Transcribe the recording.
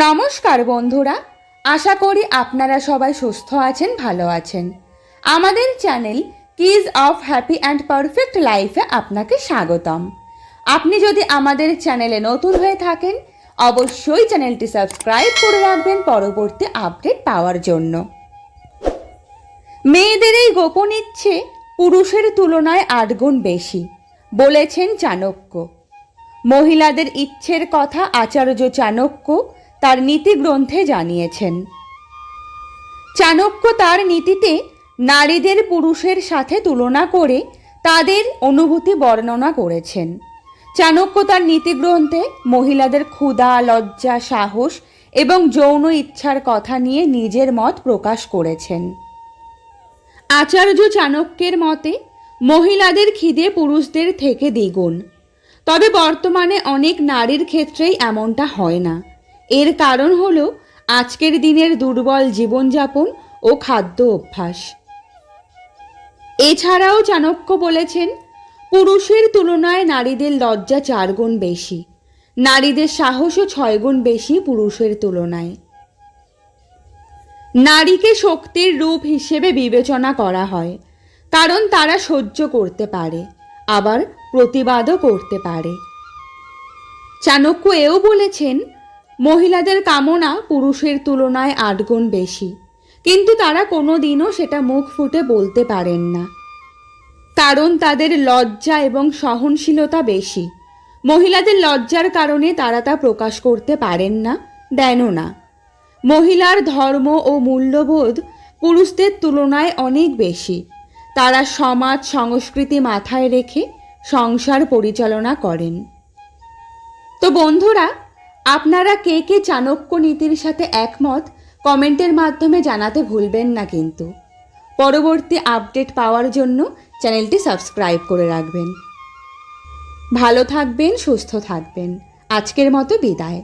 নমস্কার বন্ধুরা, আশা করি আপনারা সবাই সুস্থ আছেন, ভালো আছেন। আমাদের channel keys of happy and perfect লাইফে আপনাকে স্বাগতম। আপনি যদি আমাদের চ্যানেলে নতুন হয়ে থাকেন, অবশ্যই চ্যানেলটি সাবস্ক্রাইব করে রাখবেন পরবর্তী আপডেট পাওয়ার জন্য। মেয়েদের এই গোপন ইচ্ছে পুরুষের তুলনায় আট গুণ বেশি, বলেছেন চাণক্য। মহিলাদের ইচ্ছের কথা আচার্য চাণক্য তার নীতিগ্রন্থে জানিয়েছেন। চাণক্য তার নীতিতে নারীদের পুরুষের সাথে তুলনা করে তাদের অনুভূতি বর্ণনা করেছেন। চাণক্য তার নীতিগ্রন্থে মহিলাদের ক্ষুধা, লজ্জা, সাহস এবং যৌন ইচ্ছার কথা নিয়ে নিজের মত প্রকাশ করেছেন। আচার্য চাণক্যের মতে, মহিলাদের খিদে পুরুষদের থেকে দ্বিগুণ। তবে বর্তমানে অনেক নারীর ক্ষেত্রেই এমনটা হয় না। এর কারণ হলো আজকের দিনের দুর্বল জীবনযাপন ও খাদ্য অভ্যাস। এছাড়াও চাণক্য বলেছেন, পুরুষের তুলনায় নারীদের লজ্জা চার গুণ বেশি। নারীদের সাহসও ছয় গুণ বেশি পুরুষের তুলনায়। নারীকে শক্তির রূপ হিসেবে বিবেচনা করা হয়, কারণ তারা সহ্য করতে পারে, আবার প্রতিবাদও করতে পারে। চাণক্য এও বলেছেন মহিলাদের কামনা পুরুষের তুলনায় আট গুণ বেশি। কিন্তু তারা কোনো দিনও সেটা মুখ ফুটে বলতে পারেন না। কারণ তাদের লজ্জা এবং সহনশীলতা বেশি। মহিলাদের লজ্জার কারণে তারা তা প্রকাশ করতে পারেন না দেনও না। মহিলার ধর্ম ও মূল্যবোধ পুরুষদের তুলনায় অনেক বেশি। তারা সমাজ সংস্কৃতি মাথায় রেখে সংসার পরিচালনা করেন। তো বন্ধুরা আপনারা কে কে চাণক্য নীতির সাথে একমত, কমেন্টের মাধ্যমে জানাতে ভুলবেন না কিন্তু। পরবর্তী আপডেট পাওয়ার জন্য চ্যানেলটি সাবস্ক্রাইব করে রাখবেন। ভালো থাকবেন, সুস্থ থাকবেন। আজকের মতো বিদায়।